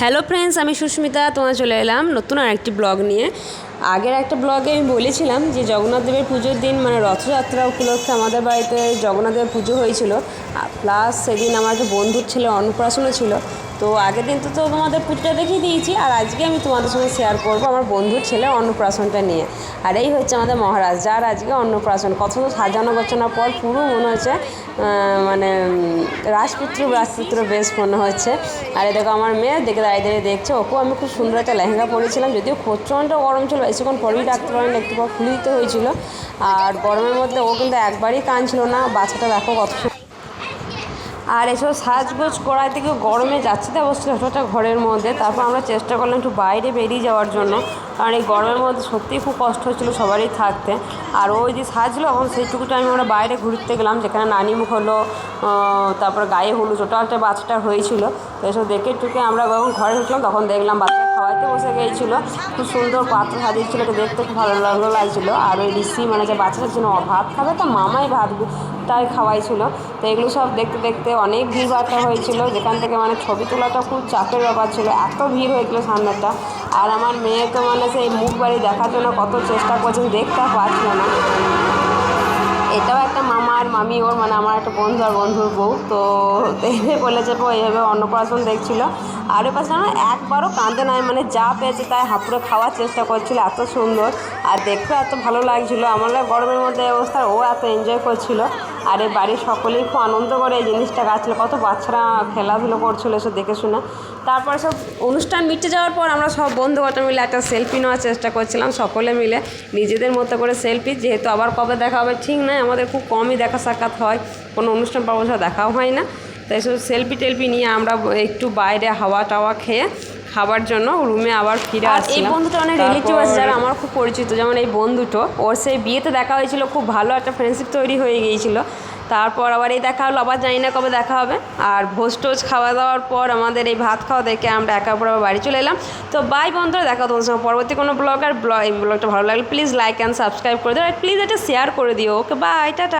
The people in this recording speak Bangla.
হ্যালো ফ্রেন্ডস আমি সুস্মিতা তোমার চলে এলাম নতুন আরেকটি ব্লগ নিয়ে। আগের একটা ব্লগে আমি বলেছিলাম যে জগন্নাথ দেবের পুজোর দিন মানে রথযাত্রা উপলক্ষে আমাদের বাড়িতে জগন্নাথ দেবের পুজো হয়েছিল। প্লাস সেদিন আমার একটা বন্ধুর ছেলে অন্নপ্রাশনও ছিল। তো আগের দিন তো তো তোমাদের পুজোটা দেখিয়ে দিয়েছি আর আজকে আমি তোমাদের সঙ্গে শেয়ার করব আমার বন্ধুর ছেলে অন্নপ্রাশনটা নিয়ে। আর এই হচ্ছে আমাদের মহারাজ, যার আজকে অন্নপ্রাশন। কত সাজানো গোছানোর পর পুরো মনে হচ্ছে মানে রাজপুত্র রাজপুত্র বেশ মনে হচ্ছে। আর এই দেখো আমার মেয়ে, দেখে দাঁড়িয়ে দাঁড়িয়ে দেখছে। ওকেও আমি খুব সুন্দর একটা লেহেঙ্গা পরেছিলাম, যদিও প্রচণ্ড গরম ছিল বেশিক্ষণ পরেই রাখতে পারেন একটু পর খুলে দিতে হয়েছিল। আর গরমের মধ্যে ও কিন্তু একবারই কাঁদছিল না, বাচ্চাটা দেখো কত আর এসব সাজগোজ করার থেকে গরমে যাচ্ছে তো অবশ্যই ছোটো ঘরের মধ্যে। তারপর আমরা চেষ্টা করলাম একটু বাইরে বেরিয়ে যাওয়ার জন্য, কারণ এই গরমের মধ্যে সত্যিই খুব কষ্ট হচ্ছিল সবারই থাকতে। আর ওই যে সাজলো, এখন সেইটুকু টাইম আমরা বাইরে ঘুরতে গেলাম, যেখানে নানিমুখ হলো তারপর গায়ে হলুদ ছোটো একটা বাচ্চাটা হয়েছিল। তো এসব দেখে টুকে আমরা যখন ঘরে ঢুকলাম, তখন দেখলাম বাচ্চা খাওয়াইতে বসে গিয়েছিল। খুব সুন্দর পাত্র সাজিয়েছিল এটা দেখতে খুব ভালো লাগল, লাগছিল। আর ওই ঋষি মানে যে বাচ্চাটা জন্য ভাত খাবে তো মামাই ভাত তাই খাওয়াইছিল। তো এগুলো সব দেখতে দেখতে অনেক ভিড় ভাট্টা হয়েছিল। যেখান থেকে মানে ছবি তোলাটা খুব চাপের ব্যাপার ছিল। এত ভিড় হয়েছিল সামনেটা আর আমার মেয়ে তো মানে সেই মুখ বাড়ি দেখার জন্য কত চেষ্টা করছে দেখতে পাচ্ছিল না। এটাও একটা মামা আর মামি, ওর মানে আমার একটা বন্ধু আর বন্ধুর বউ। তো দেখে বলেছে ও, এইভাবে অন্নপ্রাশন দেখছিল। আর ওই পাশে না একবারও কাঁদে নাই মানে যা পেয়েছে তাই হাঁপুড়ে খাওয়ার চেষ্টা করছিল, এত সুন্দর। আর দেখতে এত ভালো লাগছিল। আমার গরমের মধ্যে অবস্থা, ও এত এনজয় করছিল। আর এই বাড়ির সকলেই খুব আনন্দ করে এই জিনিসটা গাছিল কত বাচ্চারা খেলাধুলো করছিল এসব দেখে শুনে। তারপরে সব অনুষ্ঠান মিটে যাওয়ার পর আমরা সব বন্ধু কটা মিলে একটা সেলফি নেওয়ার চেষ্টা করছিলাম, সকলে মিলে নিজেদের মতো করে সেলফি। যেহেতু আবার কবে দেখা হবে ঠিক নয় আমাদের খুব কমই দেখা সাক্ষাৎ হয়। কোনো অনুষ্ঠান পার্বণ দেখাও হয় না। তাই সব সেলফি টেলফি নিয়ে আমরা একটু বাইরে হাওয়া টাওয়া খেয়ে খাবার জন্য রুমে আবার ফিরে আসছি এই বন্ধুটা অনেক রিলেটিভ আছে যারা আমার খুব পরিচিত যেমন এই বন্ধুটো। ওর সেই বিয়েতে দেখা হয়েছিল খুব ভালো একটা ফ্রেন্ডশিপ তৈরি হয়ে গিয়েছিল। তারপর আবার এই দেখা হলো আবার জানি না কবে দেখা হবে। আর ভোজ টোজ খাওয়া দাওয়ার পর আমাদের এই ভাত খাওয়া দেখে আমরা একা পর আবার বাড়ি চলে এলাম। তো বাই বন্ধুরা দেখা তোমার সঙ্গে পরবর্তী কোনো ব্লগ আর ব্লগ এই ব্লগটা ভালো লাগলে প্লিজ লাইক অ্যান্ড সাবস্ক্রাইব করে দিও। আর প্লিজ এটা শেয়ার করে দিও। Okay bye tata.